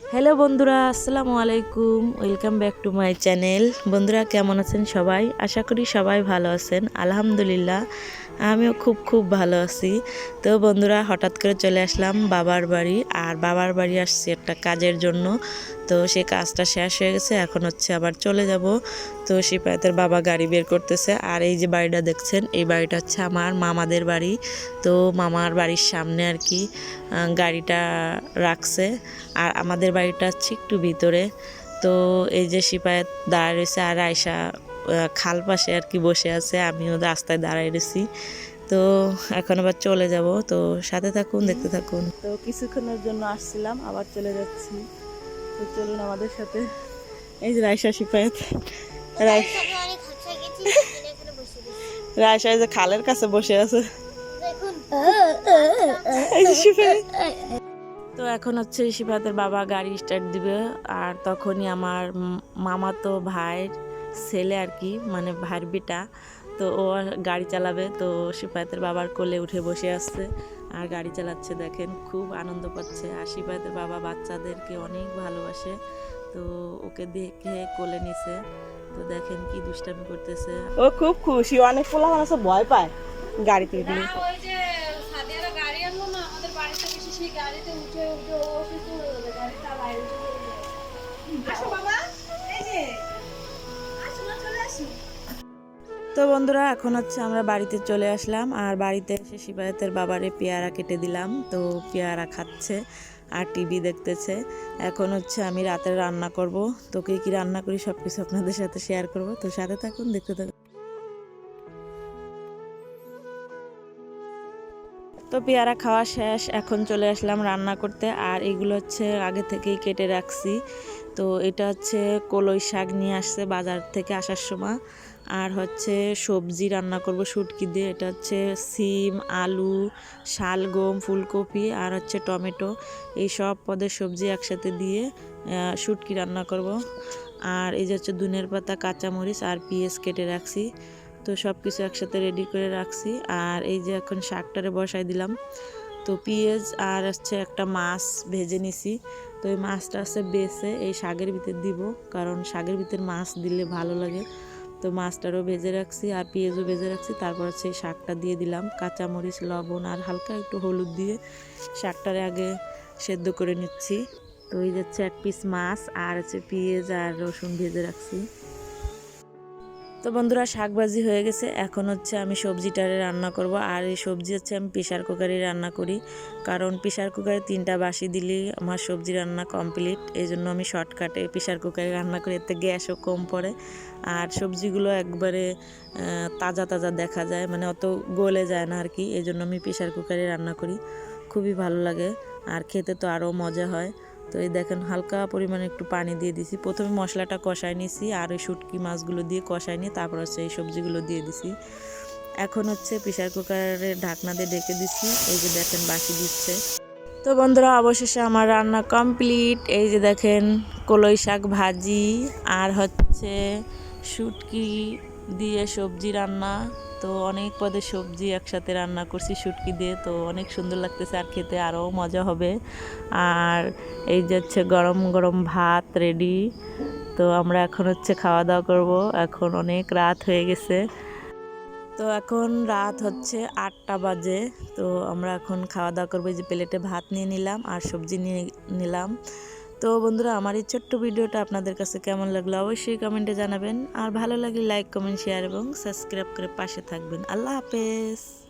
Hello বন্ধুরা, আসসালামু আলাইকুম। Welcome back to my channel বন্ধুরা, কেমন আছেন সবাই? আশা করি সবাই ভালো আছেন। আলহামদুলিল্লাহ। আমিও খুব খুব ভালো আছি। তো বন্ধুরা, হঠাৎ করে চলে আসলাম বাবার বাড়ি আর বাবার বাড়ি আসছি একটা কাজের জন্য। তো সে কাজটা শেষ হয়ে গেছে, এখন হচ্ছে আবার চলে যাব। তো সিপাহিতের বাবা গাড়ি বের করতেছে আর এই যে বাড়িটা দেখছেন, এই বাড়িটা হচ্ছে আমার মামাদের বাড়ি। তো মামার বাড়ির সামনে আর কি গাড়িটা রাখছে আর আমাদের বাড়িটা হচ্ছে একটু ভিতরে। তো এই যে সিপাহিত দাঁড়ায় রয়েছে আর আয়সা খাল পাশে আর কি বসে আছে, আমিও রাস্তায় দাঁড়ায় রয়েছি। তো এখন আবার চলে যাব। তো সাথে থাকুন, দেখতে থাকুন। তো কিছুক্ষণের জন্য আসছিলাম, আবার চলে যাচ্ছি। তো চলুন আমাদের সাথে। এই যে রায়সা রয়েছি। রায়সা এই যে খালের কাছে বসে আছে। তো এখন হচ্ছে সিফাতের বাবা গাড়ি স্টার্ট দিবে, আর তখনই আমার মামা তো ভাইয়ের ছেলে আর কি মানে ভাইয়ের বিটা তো ও গাড়ি চালাবে তো সিফাতের বাবার কোলে উঠে বসে আসছে আর গাড়ি চালাচ্ছে দেখেন খুব আনন্দ পাচ্ছে। আর সিফাতের বাবা বাচ্চাদেরকে অনেক ভালোবাসে তো ওকে দেখে কোলে নিছে তো দেখেন কি দুষ্টামি করতেছে। ও খুব খুশি অনেক পোলা মানুষ ভয় পায় গাড়িতে উঠলে। ওই যে সাদিয়ারা গাড়ি আনলো না আমাদের বাড়ি থেকে সেই গাড়িতে উঠে উঠে ও অসুস্থ গাড়ি চালায় উঠে আসো বাবা এই যে। তো বন্ধুরা, এখন হচ্ছে আমরা বাড়িতে চলে আসলাম। আর বাড়িতে এসে শিবায়তের বাবারে পেয়ারা কেটে দিলাম। তো পেয়ারা খাচ্ছে আর টিভি দেখতেছে। এখন হচ্ছে আমি রাতের রান্না করব। তো কি কী রান্না করি সব কিছু আপনাদের সাথে শেয়ার করব। তো সাথে থাকুন, দেখতে থাকুন। তো পেয়ারা খাওয়া শেষ, এখন চলে আসলাম রান্না করতে। আর এগুলো হচ্ছে আগে থেকেই কেটে রাখছি। তো এটা হচ্ছে কলই শাক নিয়ে আসছে বাজার থেকে আসার সময়। আর হচ্ছে সবজি রান্না করব শুটকি দিয়ে। এটা হচ্ছে সিম, আলু, শালগম, ফুলকপি আর হচ্ছে টমেটো। এই সব পদের সবজি একসাথে দিয়ে শুটকি রান্না করব। আর এই যে হচ্ছে দুনের পাতা, কাঁচামরিচ আর পেঁয়াজ কেটে রাখছি। তো সব কিছু একসাথে রেডি করে রাখছি। আর এই যে এখন শাকটারে বসাই দিলাম। তো পেঁয়াজ আর হচ্ছে একটা মাছ ভেজে নিছি। তো এই মাছটা হচ্ছে বেছে এই শাকের ভিতর দিব, কারণ শাকের ভিতর মাছ দিলে ভালো লাগে। তো মাছটারও ভেজে রাখছি আর পেঁয়াজও ভেজে রাখছি। তারপর হচ্ছে শাকটা দিয়ে দিলাম। কাঁচামরিচ, লবণ আর হালকা একটু হলুদ দিয়ে শাকটারে আগে সেদ্ধ করে নিচ্ছি। তো এই যাচ্ছে এক পিস মাছ আর হচ্ছে পেঁয়াজ আর রসুন ভেজে রাখছি। তো বন্ধুরা শাক ভাজি হয়ে গেছে। এখন হচ্ছে আমি সবজিটারে রান্না করব। আর এই সবজি হচ্ছে আমি প্রেশার কুকারে রান্না করি। কারণ প্রেশার কুকারে তিনটা বাসি দিলেই আমার সবজি রান্না কমপ্লিট। এই জন্য আমি শর্টকাটে প্রেশার কুকারে রান্না করি। এতে গ্যাসও কম পড়ে। আর সবজিগুলো একবারে তাজা তাজা দেখা যায়। মানে অত গলে যায় না আর কি। এই জন্য আমি প্রেশার কুকারে রান্না করি। খুবই ভালো লাগে। আর খেতে তো আরও মজা হয়। তো এই দেখেন হালকা পরিমাণে একটু পানি দিয়ে দিছি। প্রথমে মশলাটা কষাই নিছি আর ওই শুটকি মাছগুলো দিয়ে কষাই নিয়ে তারপর হচ্ছে এই সবজিগুলো দিয়ে দিছি। এখন হচ্ছে প্রেশার কুকারের ঢাকনা দিয়ে ডেকে দিছি, এই যে দেখেন বাকি দিচ্ছে। তো বন্ধুরা, অবশেষে আমার রান্না কমপ্লিট। এই যে দেখেন কলই শাক ভাজি আর হচ্ছে শুটকি দিয়ে সবজি রান্না। তো অনেক পদের সবজি একসাথে রান্না করছি, শুটকি দিয়ে। তো অনেক সুন্দর লাগতেছে আর খেতে, আরও মজা হবে। আর এই যে হচ্ছে গরম গরম ভাত রেডি তো আমরা এখন হচ্ছে খাওয়া দাওয়া করব। এখন অনেক রাত হয়ে গেছে। তো এখন রাত হচ্ছে আটটা বাজে। তো আমরা এখন খাওয়া দাওয়া করব। যে প্লেটে ভাত নিয়ে নিলাম আর সবজি নিয়ে নিলাম। তো বন্ধুরা, আমার এই ছোট্ট ভিডিওটা আপনাদের কাছে কেমন লাগল অবশ্যই কমেন্টে জানাবেন। আর ভালো লাগলে লাইক, কমেন্ট, শেয়ার এবং সাবস্ক্রাইব করে পাশে থাকবেন। আল্লাহ হাফেজ।